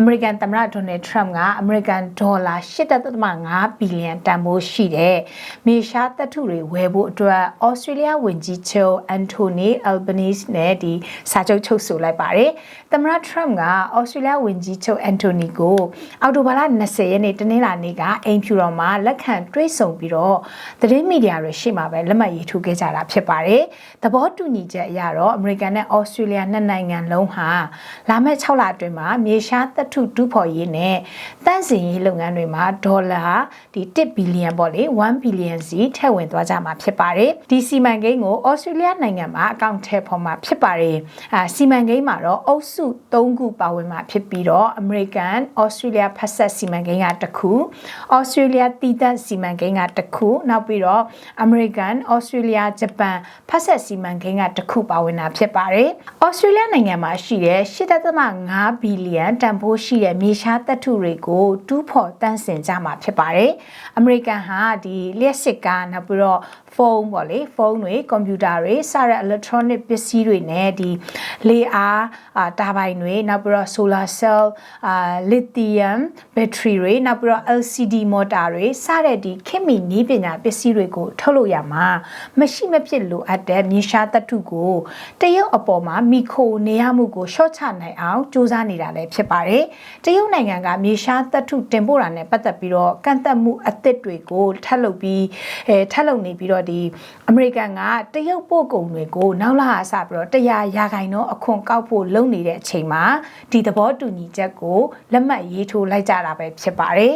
အမေရိကန်သမ္မတဒေါ်နယ်ထရမ့်ကအမေရိကန်ဒေါ်လာ8.5ဘီလီယံတန်ဖိုးရှိတဲ့မြေရှားတပ်ထုတွေဝယ်ဖို့အတွက်ဩစတြေးလျဝန်ကြီးချုပ်အန်တိုနီအယ်ဘနီစ်နဲ့ဒီစာချုပ်ချုပ်ဆိုလိုက်ပါတယ်။သမ္မတထရမ့်ကဩစတြေးလျဝန်ကြီးချုပ်အန်တိုနီကိုအောက်တိုဘာလ20ရက်နေ့တနင်္လာနေ့ကအိမ်ဖြူတော်မှာလက်ခံတွေ့ဆုံပြီးတော့သတင်းမီဒီယာတွေရှေ့မှာပဲလက်မှတ်ရေးထိုးခဲ့ကြတာဖြစ်ပါတယ်။သဘောတူညီချက်အရတော့အမေရိကန်နဲ့ဩစတြေးလျနှစ်နိုင်ငံလုံးဟာလာမယ့်6လအတွင်းမှာမြေရှားတပ်ထုတူးဖော်ရေးနဲ့တန့်စင်ရေးလုပ်ငန်းတွေမှာဒေါ်လာဒီ1ဘီလီယံပေါ့လေ1ဘီလီယံစီထည့်ဝင်သွားကြမှာဖြစ်ပါတယ်။ဒီစီမံကိန်းကိုဩစတြေးလျနိုင်ငံမှာအကောင့်ထဲပေါ်မှာဖြစ်ပါတယ်။အာစီမံကိန်းမှာတော့အုပ်စု3ခုပါဝင်မှာဖြစ်ပြီးတော့ American Australia ဖက်ဆက်စီမံကိန်းကတစ်ခု Australia တည်တဲ့စီမံကိန်းကတစ်ခုနောက်ပြီးတော့ American Australia Japan ဖက်ဆက်စီမံကိန်းကတစ်ခုပါဝင်တာဖြစ်ပါတယ်။ Australia နိုင်ငံမှာရှိတဲ့8.5ဘီလီယံတန်ဖိုးရှိတဲ့မြေရှားသတ္ထုတွေကိုတူးဖော်တန့်စင်ကြမှာဖြစ်ပါတယ်။ American ဟာဒီလျှက်စစ်ကားနောက်ပြီးတော့ဖုန်းပေါ့လေဖုန်းတွေကွန်ပျူတာတွေစတဲ့ electronic ပစ္စည်းတွေနဲ့ဒီလေအားအာတာဘိုင်တွေနောက်ပြီးတော့ solar cell အာ lithium battery တွေနောက်ပြီးတော့ LCD motor တွေစတဲ့ဒီခေတ်မီနည်းပညာပစ္စည်းတွေကိုထုတ်လုပ်ရမှာမရှိမဖြစ်လိုအပ်တဲ့မြေရှားသတ္ထုကိုတရုတ်အပေါ်မှာမိခိုနေရမှုကိုရှော့ချနိုင်အောင်စူးစမ်းနေတာလည်းဖြစ်ပါတယ်တရုတ်နိုင်ငံကမြေရှားသတ္ထုတင်ပို့တာနဲ့ပတ်သက်ပြီးတော့ကန့်သက်မှုအသစ်တွေကိုထပ်လုပ်ပြီးအဲထပ်လုပ်နေပြီးတော့ဒီအမေရိကန်ကတရုတ်ပို့ကုန်တွေကိုနောက်လာအစပြီးတော့တရားရာခိုင်နှုန်းအခွန်ကောက်ဖို့လုပ်နေတဲ့အချိန်မှာဒီသဘောတူညီချက်ကိုလက်မှတ်ရေးထိုးလိုက်ကြတာပဲဖြစ်ပါတယ်